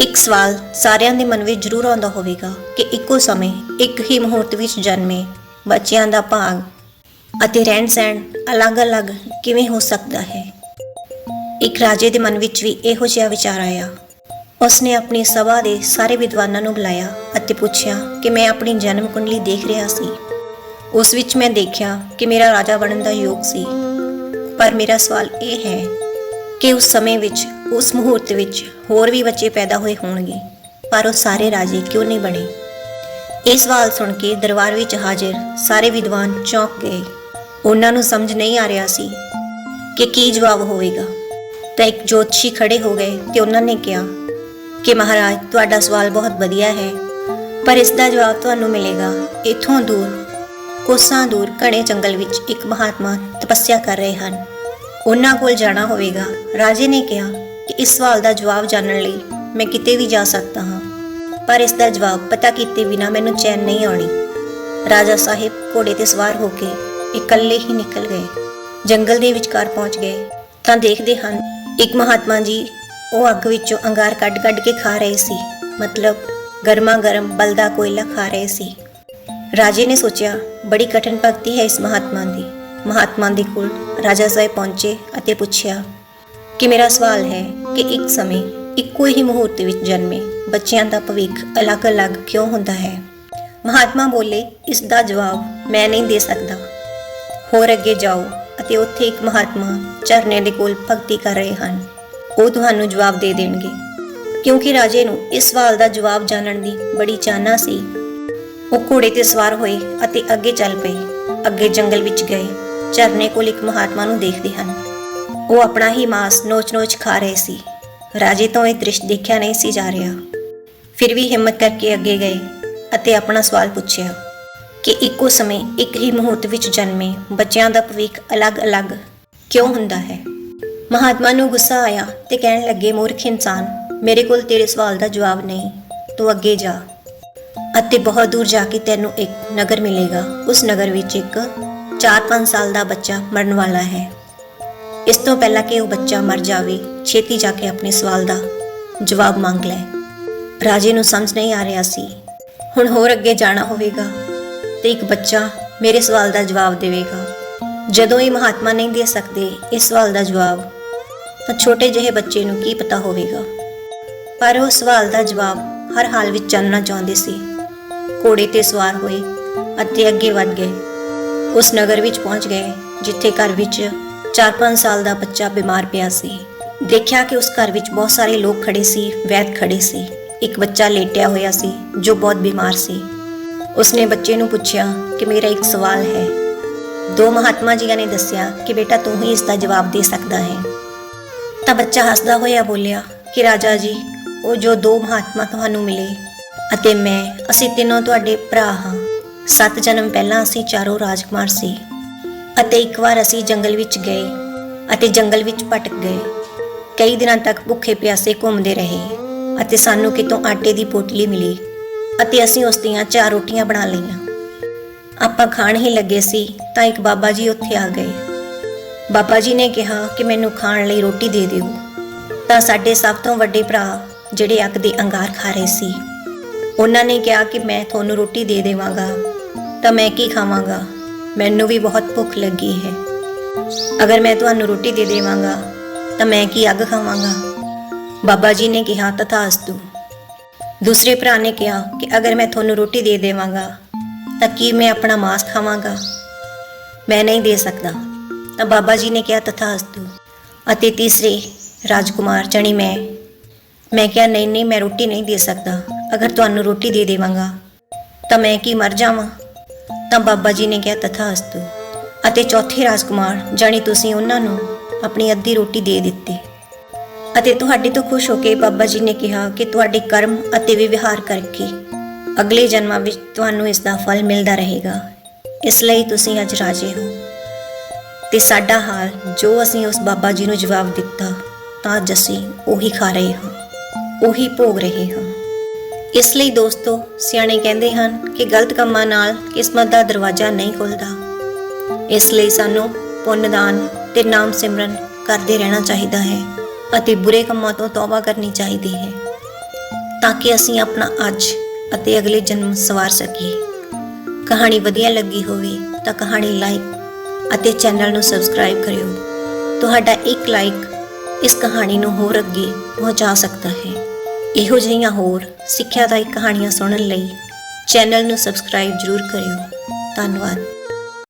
ਇੱਕ ਸਵਾਲ ਸਾਰਿਆਂ ਦੇ ਮਨ ਵਿੱਚ ਜ਼ਰੂਰ ਆਉਂਦਾ ਹੋਵੇਗਾ ਕਿ ਇੱਕੋ ਸਮੇਂ ਇੱਕ ਹੀ ਮੁਹੂਰਤ ਵਿੱਚ ਜਨਮੇ ਬੱਚਿਆਂ ਦਾ ਭਾਗ ਅਤੇ ਰਹਿਣ ਸਹਿਣ ਅਲੱਗ-ਅਲੱਗ ਕਿਵੇਂ ਹੋ ਸਕਦਾ ਹੈ? ਇੱਕ ਰਾਜੇ ਦੇ ਮਨ ਵਿੱਚ ਵੀ ਇਹੋ ਜਿਹਾ ਵਿਚਾਰ ਆਇਆ। ਉਸਨੇ ਆਪਣੀ ਸਭਾ ਦੇ ਸਾਰੇ ਵਿਦਵਾਨਾਂ ਨੂੰ ਬੁਲਾਇਆ ਅਤੇ ਪੁੱਛਿਆ ਕਿ ਮੈਂ ਆਪਣੀ ਜਨਮ ਕੁੰਡਲੀ ਦੇਖ ਰਿਹਾ ਸੀ। ਉਸ ਵਿੱਚ ਮੈਂ ਦੇਖਿਆ ਕਿ ਮੇਰਾ ਰਾਜਾ ਬਣਨ ਦਾ ਯੋਗ ਸੀ। ਪਰ ਮੇਰਾ ਸਵਾਲ ਇਹ ਹੈ ਕਿ ਉਸ ਸਮੇਂ ਵਿੱਚ ਉਸ ਮੁਹੂਰਤ ਵਿੱਚ ਹੋਰ ਵੀ ਬੱਚੇ ਪੈਦਾ ਹੋਏ ਹੋਣਗੇ, ਪਰ ਉਹ ਸਾਰੇ ਰਾਜੇ ਕਿਉਂ ਨਹੀਂ ਬਣੇ? ਇਹ ਸਵਾਲ ਸੁਣ ਕੇ ਦਰਬਾਰ ਵਿੱਚ ਹਾਜ਼ਰ ਸਾਰੇ ਵਿਦਵਾਨ ਚੌਂਕ ਗਏ। ਉਹਨਾਂ ਨੂੰ ਸਮਝ ਨਹੀਂ ਆ ਰਿਹਾ ਸੀ ਕਿ ਕੀ ਜਵਾਬ ਹੋਵੇਗਾ। ਤਾਂ ਇੱਕ ਜੋਤਸ਼ੀ ਖੜੇ ਹੋ ਗਏ ਤੇ ਉਹਨਾਂ ਨੇ ਕਿਹਾ ਕਿ ਮਹਾਰਾਜ, ਤੁਹਾਡਾ ਸਵਾਲ ਬਹੁਤ ਵਧੀਆ ਹੈ, ਪਰ ਇਸ ਦਾ ਜਵਾਬ ਤੁਹਾਨੂੰ ਮਿਲੇਗਾ। ਇੱਥੋਂ ਦੂਰ, ਕੋਸਾਂ ਦੂਰ ਘਣੇ ਜੰਗਲ ਵਿੱਚ ਇੱਕ ਮਹਾਤਮਾ ਤਪੱਸਿਆ ਕਰ ਰਹੇ ਹਨ। ਉਹਨਾਂ ਕੋਲ ਜਾਣਾ ਹੋਵੇਗਾ। ਰਾਜੇ ਨੇ ਕਿਹਾ ਕਿ ਇਸ ਸਵਾਲ ਦਾ ਜਵਾਬ ਜਾਣਨ ਲਈ ਮੈਂ ਕਿਤੇ ਵੀ ਜਾ ਸਕਦਾ ਹਾਂ। ਪਰ ਇਸ ਦਾ ਜਵਾਬ ਪਤਾ ਕੀਤੇ ਬਿਨਾ ਮੈਨੂੰ ਚੈਨ ਨਹੀਂ ਆਉਣੀ। ਰਾਜਾ ਸਾਹਿਬ ਘੋੜੇ ਤੇ ਸਵਾਰ ਹੋ ਕੇ ਇਕੱਲੇ ਹੀ ਨਿਕਲ ਗਏ। ਜੰਗਲ ਦੇ ਵਿਚਕਾਰ ਪਹੁੰਚ ਗਏ। ਤਾਂ ਦੇਖਦੇ ਹਨ, ਇੱਕ ਮਹਾਤਮਾ ਜੀ ਉਹ ਅੱਗ ਵਿੱਚੋਂ ਅੰਗਾਰ ਕੱਢ-ਕੱਢ ਕੇ ਖਾ ਰਹੇ ਸੀ। ਮਤਲਬ ਗਰਮਾ ਗਰਮ ਬਲਦਾ ਕੋਇਲਾ ਖਾ ਰਹੇ ਸੀ। ਰਾਜੇ ਨੇ ਸੋਚਿਆ, ਬੜੀ ਕਠਿਨ ਭਗਤੀ ਹੈ ਇਸ ਮਹਾਤਮਾ ਦੀ। ਮਹਾਤਮਾ ਦੇ ਕੋਲ ਰਾਜਾ ਸਾਹਿਬ ਪਹੁੰਚੇ ਅਤੇ ਪੁੱਛਿਆ, ਕਿ ਮੇਰਾ ਸਵਾਲ ਹੈ ਕਿ ਇੱਕ ਸਮੇਂ ਇੱਕੋ ਹੀ ਮੁਹੂਰਤ ਵਿੱਚ ਜਨਮੇ ਬੱਚਿਆਂ ਦਾ ਭਵਿੱਖ ਅਲੱਗ-ਅਲੱਗ ਕਿਉਂ ਹੁੰਦਾ ਹੈ? ਮਹਾਤਮਾ ਬੋਲੇ, ਇਸ ਦਾ ਜਵਾਬ ਮੈਂ ਨਹੀਂ ਦੇ ਸਕਦਾ। ਹੋਰ ਅੱਗੇ ਜਾਓ ਅਤੇ ਉੱਥੇ ਇੱਕ ਮਹਾਤਮਾ ਝਰਨੇ ਦੇ ਕੋਲ ਭਗਤੀ ਕਰ ਰਹੇ ਹਨ। ਉਹ ਤੁਹਾਨੂੰ ਜਵਾਬ ਦੇ ਦੇਣਗੇ। ਕਿਉਂਕਿ ਰਾਜੇ ਨੂੰ ਇਸ ਸਵਾਲ ਦਾ ਜਵਾਬ ਜਾਣਨ ਦੀ ਬੜੀ ਚਾਹਨਾ ਸੀ। ਉਹ ਘੋੜੇ ਤੇ ਸਵਾਰ ਹੋਏ ਅਤੇ ਅੱਗੇ ਚੱਲ ਪਏ। ਅੱਗੇ ਜੰਗਲ ਵਿੱਚ ਗਏ। ਝਰਨੇ ਕੋਲ ਇੱਕ ਮਹਾਤਮਾ ਨੂੰ ਦੇਖਦੇ ਹਨ। ਉਹ ਆਪਣਾ ਹੀ ਮਾਸ ਨੋਚ-ਨੋਚ ਖਾ ਰਹੇ ਸੀ। ਰਾਜੇ ਤੋਂ ਇਹ ਦ੍ਰਿਸ਼ ਦੇਖਿਆ ਨਹੀਂ ਸੀ ਜਾ ਰਿਹਾ। ਫਿਰ ਵੀ ਹਿੰਮਤ ਕਰਕੇ ਅੱਗੇ ਗਏ ਅਤੇ ਆਪਣਾ ਸਵਾਲ ਪੁੱਛਿਆ ਕਿ ਇੱਕੋ ਸਮੇਂ ਇੱਕ ਹੀ ਮੁਹੂਰਤ ਵਿੱਚ ਜਨਮੇ ਬੱਚਿਆਂ ਦਾ ਭਵਿੱਖ ਅਲੱਗ-ਅਲੱਗ ਕਿਉਂ ਹੁੰਦਾ ਹੈ? ਮਹਾਤਮਾ ਨੂੰ ਗੁੱਸਾ ਆਇਆ ਤੇ ਕਹਿਣ ਲੱਗੇ, ਮੂਰਖ ਇਨਸਾਨ, ਮੇਰੇ ਕੋਲ ਤੇਰੇ ਸਵਾਲ ਦਾ ਜਵਾਬ ਨਹੀਂ। ਤੂੰ ਅੱਗੇ ਜਾ ਅਤੇ ਬਹੁਤ ਦੂਰ ਜਾ ਕੇ ਤੈਨੂੰ ਇੱਕ ਨਗਰ ਮਿਲੇਗਾ। ਉਸ ਨਗਰ ਵਿੱਚ ਇੱਕ 4-5 ਸਾਲ ਦਾ ਬੱਚਾ ਮਰਨ ਵਾਲਾ ਹੈ। ਇਸ ਤੋਂ ਪਹਿਲਾਂ ਕਿ ਉਹ ਬੱਚਾ ਮਰ ਜਾਵੇ, ਛੇਤੀ ਜਾ ਕੇ ਆਪਣੇ ਸਵਾਲ ਦਾ ਜਵਾਬ ਮੰਗ ਲੈ। ਰਾਜੇ ਨੂੰ ਸਮਝ ਨਹੀਂ ਆ ਰਿਹਾ ਸੀ। ਹੁਣ ਹੋਰ ਅੱਗੇ ਜਾਣਾ ਹੋਵੇਗਾ ਤੇ ਇੱਕ ਬੱਚਾ ਮੇਰੇ ਸਵਾਲ ਦਾ ਜਵਾਬ ਦੇਵੇਗਾ। ਜਦੋਂ ਇਹ ਮਹਾਤਮਾ ਨਹੀਂ ਦੇ ਸਕਦੇ ਇਸ ਸਵਾਲ ਦਾ ਜਵਾਬ, ਤਾਂ ਛੋਟੇ ਜਿਹੇ ਬੱਚੇ ਨੂੰ ਕੀ ਪਤਾ ਹੋਵੇਗਾ? ਪਰ ਉਹ ਸਵਾਲ ਦਾ ਜਵਾਬ ਹਰ ਹਾਲ ਵਿੱਚ ਜਾਣਨਾ ਚਾਹੁੰਦੇ ਸੀ। ਘੋੜੇ ਤੇ ਸਵਾਰ ਹੋਏ ਅਤੇ ਅੱਗੇ ਵਧ ਗਏ। ਉਸ ਨਗਰ ਵਿੱਚ ਪਹੁੰਚ ਗਏ, ਜਿੱਥੇ ਘਰ ਵਿੱਚ 4-5 ਸਾਲ ਦਾ ਬੱਚਾ ਬਿਮਾਰ ਪਿਆ ਸੀ। ਦੇਖਿਆ ਕਿ ਉਸ ਘਰ ਵਿੱਚ ਬਹੁਤ ਸਾਰੇ ਲੋਕ ਖੜੇ ਸੀ, ਵੈਦ ਖੜੇ ਸੀ। ਇੱਕ ਬੱਚਾ ਲੇਟਿਆ ਹੋਇਆ ਸੀ, ਜੋ ਬਹੁਤ ਬਿਮਾਰ ਸੀ। ਉਸਨੇ ਬੱਚੇ ਨੂੰ ਪੁੱਛਿਆ ਕਿ ਮੇਰਾ ਇੱਕ ਸਵਾਲ ਹੈ। ਦੋ ਮਹਾਤਮਾ ਜੀਆਂ ਨੇ ਦੱਸਿਆ ਕਿ ਬੇਟਾ ਤੂੰ ਹੀ ਇਸ ਦਾ ਜਵਾਬ ਦੇ ਸਕਦਾ ਹੈ। ਤਾਂ ਬੱਚਾ ਹੱਸਦਾ ਹੋਇਆ ਬੋਲਿਆ ਕਿ ਰਾਜਾ ਜੀ, ਉਹ ਜੋ ਦੋ ਮਹਾਤਮਾ ਤੁਹਾਨੂੰ ਮਿਲੇ ਅਤੇ ਮੈਂ, ਅਸੀਂ ਤਿੰਨੋਂ ਤੁਹਾਡੇ ਭਰਾ ਹਾਂ। ਸੱਤ ਜਨਮ ਪਹਿਲਾਂ ਅਸੀਂ ਚਾਰੋਂ ਰਾਜਕੁਮਾਰ ਸੀ। ਅਤੇ ਇੱਕ ਵਾਰ ਅਸੀਂ ਜੰਗਲ ਵਿੱਚ ਗਏ ਅਤੇ ਜੰਗਲ ਵਿੱਚ ਭਟਕ ਗਏ। ਕਈ ਦਿਨਾਂ ਤੱਕ ਭੁੱਖੇ ਪਿਆਸੇ ਘੁੰਮਦੇ ਰਹੇ ਅਤੇ ਸਾਨੂੰ ਕਿਤੋਂ ਆਟੇ ਦੀ ਪੋਟਲੀ ਮਿਲੀ ਅਤੇ ਅਸੀਂ ਉਸ ਦੀਆਂ ਚਾਰ ਰੋਟੀਆਂ ਬਣਾ ਲਈਆਂ। ਆਪਾਂ ਖਾਣ ਹੀ ਲੱਗੇ ਸੀ ਤਾਂ ਇੱਕ ਬਾਬਾ ਜੀ ਉੱਥੇ ਆ ਗਏ। ਬਾਬਾ ਜੀ ਨੇ ਕਿਹਾ ਕਿ ਮੈਨੂੰ ਖਾਣ ਲਈ ਰੋਟੀ ਦੇ ਦਿਓ। ਤਾਂ ਸਾਡੇ ਸਭ ਤੋਂ ਵੱਡੇ ਭਰਾ ਜਿਹੜੇ ਅੱਗ ਦੇ ਅੰਗਾਰ ਖਾ ਰਹੇ ਸੀ, ਉਹਨਾਂ ਨੇ ਕਿਹਾ ਕਿ ਮੈਂ ਤੁਹਾਨੂੰ ਰੋਟੀ ਦੇ ਦੇਵਾਂਗਾ। ਤਾਂ ਮੈਂ ਕੀ ਖਾਵਾਂਗਾ? ਮੈਨੂੰ ਵੀ ਬਹੁਤ ਭੁੱਖ ਲੱਗੀ ਹੈ। ਅਗਰ ਮੈਂ ਤੁਹਾਨੂੰ ਰੋਟੀ ਦੇ ਦੇਵਾਂਗਾ, ਤਾਂ ਮੈਂ ਕੀ ਅੱਗ ਖਾਵਾਂਗਾ? ਬਾਬਾ ਜੀ ਨੇ ਕਿਹਾ, ਤਥਾਸਤੂ। ਦੂਸਰੇ ਭਰਾ ਨੇ ਕਿਹਾ ਕਿ ਅਗਰ ਮੈਂ ਤੁਹਾਨੂੰ ਰੋਟੀ ਦੇ ਦੇਵਾਂਗਾ, ਤਾਂ ਕੀ ਮੈਂ ਆਪਣਾ ਮਾਸ ਖਾਵਾਂਗਾ? ਮੈਂ ਨਹੀਂ ਦੇ ਸਕਦਾ। ਤਾਂ ਬਾਬਾ ਜੀ ਨੇ ਕਿਹਾ, ਤਥਾਸਤੂ। ਅਤੇ ਤੀਸਰੇ ਰਾਜਕੁਮਾਰ ਚਣੀ ਮੈਂ ਮੈਂ ਕਿਹਾ, ਨਹੀਂ ਨਹੀਂ, ਮੈਂ ਰੋਟੀ ਨਹੀਂ ਦੇ ਸਕਦਾ। ਅਗਰ ਤੁਹਾਨੂੰ ਰੋਟੀ ਦੇ ਦੇਵਾਂਗਾ, ਤਾਂ ਮੈਂ ਕੀ ਮਰ ਜਾਵਾਂ? ਤਾਂ ਬਾਬਾ ਜੀ ਨੇ ਕਿਹਾ, ਤਥਾ ਅਸਤੂ। ਅਤੇ ਚੌਥੇ ਰਾਜਕੁਮਾਰ, ਜਾਣੀ ਤੁਸੀਂ ਉਹਨਾਂ ਨੂੰ ਆਪਣੀ ਅੱਧੀ ਰੋਟੀ ਦੇ ਦਿੱਤੀ। ਅਤੇ ਤੁਹਾਡੇ ਤੋਂ ਖੁਸ਼ ਹੋ ਕੇ ਬਾਬਾ ਜੀ ਨੇ ਕਿਹਾ ਕਿ ਤੁਹਾਡੇ ਕਰਮ ਅਤੇ ਵਿਵਹਾਰ ਕਰਕੇ ਅਗਲੇ ਜਨਮਾਂ ਵਿੱਚ ਤੁਹਾਨੂੰ ਇਸ ਦਾ ਫਲ ਮਿਲਦਾ ਰਹੇਗਾ। ਇਸ ਲਈ ਤੁਸੀਂ ਅੱਜ ਰਾਜੇ ਹੋ। ਤੇ ਸਾਡਾ ਹਾਲ, ਜੋ ਅਸੀਂ ਉਸ ਬਾਬਾ ਜੀ ਨੂੰ ਜਵਾਬ ਦਿੱਤਾ, ਤਾਂ ਅੱਜ ਅਸੀਂ ਉਹੀ ਖਾ ਰਹੇ ਹਾਂ, ਉਹੀ ਭੋਗ ਰਹੇ ਹਾਂ। ਇਸ ਲਈ ਦੋਸਤੋ, ਸਿਆਣੇ ਕਹਿੰਦੇ ਹਨ ਕਿ ਗਲਤ ਕੰਮਾਂ ਨਾਲ ਕਿਸਮਤ ਦਾ ਦਰਵਾਜ਼ਾ ਨਹੀਂ ਖੁੱਲਦਾ। ਇਸ ਲਈ ਸਾਨੂੰ ਪੁੰਨ ਦਾਨ ਤੇ ਨਾਮ ਸਿਮਰਨ ਕਰਦੇ ਰਹਿਣਾ ਚਾਹੀਦਾ ਹੈ ਅਤੇ ਬੁਰੇ ਕੰਮਾਂ ਤੋਂ ਤੌਬਾ ਕਰਨੀ ਚਾਹੀਦੀ ਹੈ ਤਾਂ ਕਿ ਅਸੀਂ ਆਪਣਾ ਅੱਜ ਅਤੇ ਅਗਲੇ ਜਨਮ ਸਵਾਰ ਸਕੀਏ। ਕਹਾਣੀ ਵਧੀਆ ਲੱਗੀ ਹੋਵੇ ਤਾਂ ਕਹਾਣੀ ਲਾਈਕ ਅਤੇ ਚੈਨਲ ਨੂੰ ਸਬਸਕ੍ਰਾਈਬ ਕਰਿਓ। ਤੁਹਾਡਾ ਇੱਕ ਲਾਈਕ ਇਸ ਕਹਾਣੀ ਨੂੰ ਹੋਰ ਅੱਗੇ ਪਹੁੰਚਾ ਸਕਦਾ ਹੈ। ਇਹੋ ਜਿਹੀਆਂ ਹੋਰ ਸਿੱਖਿਆਦਾਇਕ ਕਹਾਣੀਆਂ ਸੁਣਨ ਲਈ ਚੈਨਲ ਨੂੰ ਸਬਸਕ੍ਰਾਈਬ ਜ਼ਰੂਰ ਕਰਿਓ। ਧੰਨਵਾਦ।